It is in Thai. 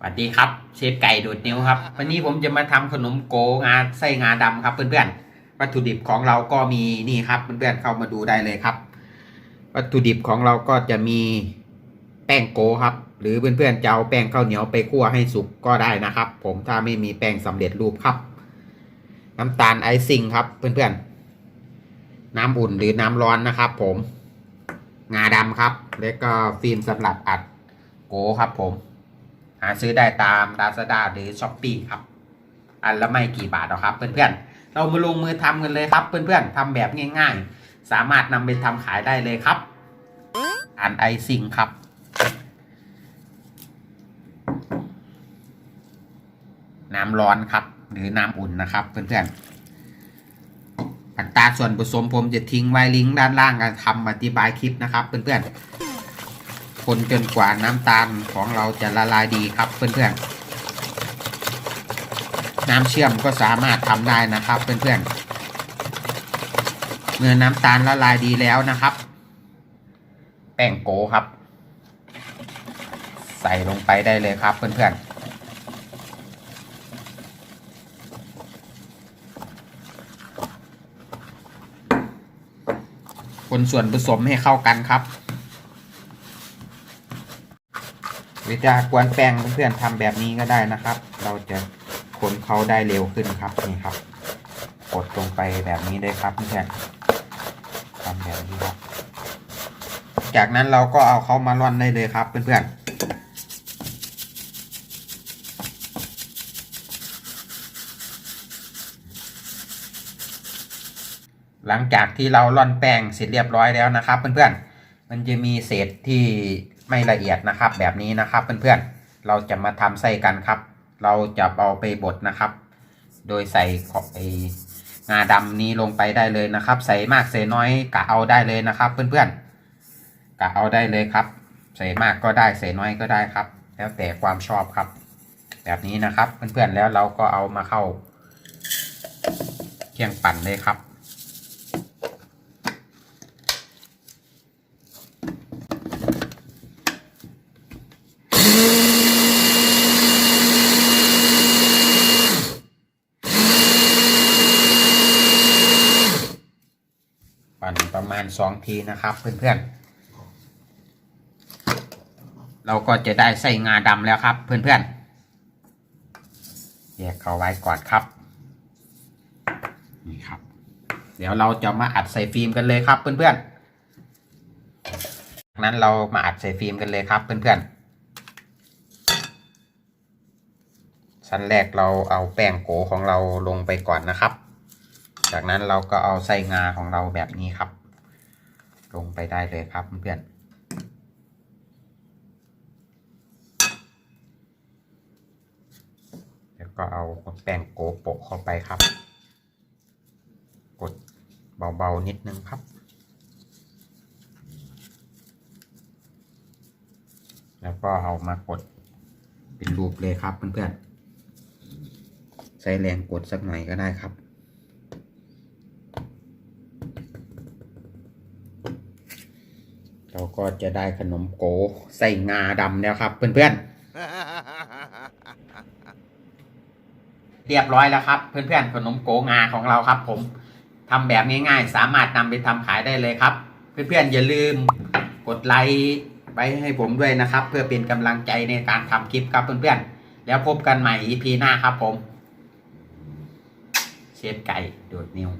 สวัสดีครับเชฟไก่ดูดนิ้วครับ วันนี้ผมจะมาทำขนมโกงาไส้งาดำครับเพื่อนๆวัตถุดิบของเราก็มีนี่ครับเพื่อนๆเข้ามาดูได้เลยครับ วัตถุดิบของเราก็จะมีแป้งโกครับ หรือเพื่อนๆจะเอาแป้งข้าวเหนียวไปคั่วให้สุกก็ได้นะครับ ผมถ้าไม่มีแป้งสำเร็จรูปครับ น้ำตาลไอซิ่งครับ เพื่อนๆน้ำอุ่นหรือน้ำร้อนนะครับ ผมงาดำครับ แล้วก็ฟิล์มสำหรับอัดโกครับผม หาซื้อได้ตาม Lazada หรือ s h อ p e e ครับ อันละไม่กี่บาทหรอกครับเพื่อนๆ เรามาลงมือทำกันเลยครับ เพื่อนๆทำแบบง่าย ๆ สามารถนำไปทำขายได้เลยครับอันไอซิงครับน้ำร้อนครับ หรือน้ำอุ่นนะครับ เพื่อนๆอัตราส่วนผสมผมจะทิ้งไว้ลิงก์ด้านล่างการทำอธิบายคลิปนะครับ เพื่อนๆ คนจนกว่าน้ำตาลของเราจะละลายดีครับเพื่อนๆ น้ำเชื่อมก็สามารถทำได้นะครับเพื่อนๆ เมื่อน้ำตาลละลายดีแล้วนะครับ แป้งโกครับ ใส่ลงไปได้เลยครับเพื่อนๆคนส่วนผสมให้เข้ากันครับ วิธีกวนแป้งเพื่อนๆทำแบบนี้ก็ได้นะครับ เราจะคนเขาได้เร็วขึ้นครับนี่ครับ กดลงไปแบบนี้ได้ครับเพื่อนทำแบบนี้ครับ จากนั้นเราก็เอาเขามาร่อนได้เลยครับเพื่อนๆหลังจากที่เราร่อนแป้งเสร็จเรียบร้อยแล้วนะครับ เพื่อนๆ มันจะมีเศษที่ ไม่ละเอียดนะครับ แบบนี้นะครับเพื่อนๆเราจะมาทำไส้กันครับ เราจะเอาไปบดนะครับ โดยใส่ของไองาดำนี้ลงไปได้เลยนะครับ ใส่มากใส่น้อยกะเอาได้เลยนะครับ เพื่อนๆกะเอาได้เลยครับ ใส่มากก็ได้ใส่น้อยก็ได้ครับ แล้วแต่ความชอบครับ แบบนี้นะครับเพื่อนๆแล้วเราก็เอามาเข้าเครื่องปั่นเลยครับ ประมาณสองทีนะครับ เพื่อนๆ เราก็จะได้ไส้งาดำแล้วครับ เพื่อนๆแยกเขาไว้ก่อนครับนี่ครับ เดี๋ยวเราจะมาอัดใส่ฟิล์มกันเลยครับ เพื่อนๆจากนั้นเรามาอัดใส่ฟิล์มกันเลยครับเพื่อนๆชั้นแรกเราเอาแป้งโกของเราลงไปก่อนนะครับ จากนั้นเราก็เอาไส้งาของเราแบบนี้ครับ ลงไปได้เลยครับเพื่อนแล้วก็เอาแป้งโกโปะเข้าไปครับ กดเบา ๆ นิดนึงครับ แล้วก็เอามากดเป็นรูปเลยครับเพื่อนๆใช้แรงกดสักหน่อยก็ได้ครับ เราก็จะได้ขนมโกใส่งาดำแล้วครับ เพื่อนๆ เรียบร้อยแล้วครับ เพื่อนๆ ขนมโกงาของเราครับ ผมทำแบบง่ายๆ สามารถนำไปทำขายได้เลยครับ เพื่อนๆ อย่าลืมกดไลค์ไว้ให้ผมด้วยนะครับ เพื่อเป็นกำลังใจในการทำคลิปครับเพื่อนๆ แล้วพบกันใหม่ EP หน้าครับผม เชฟไก่โดดนิ้ว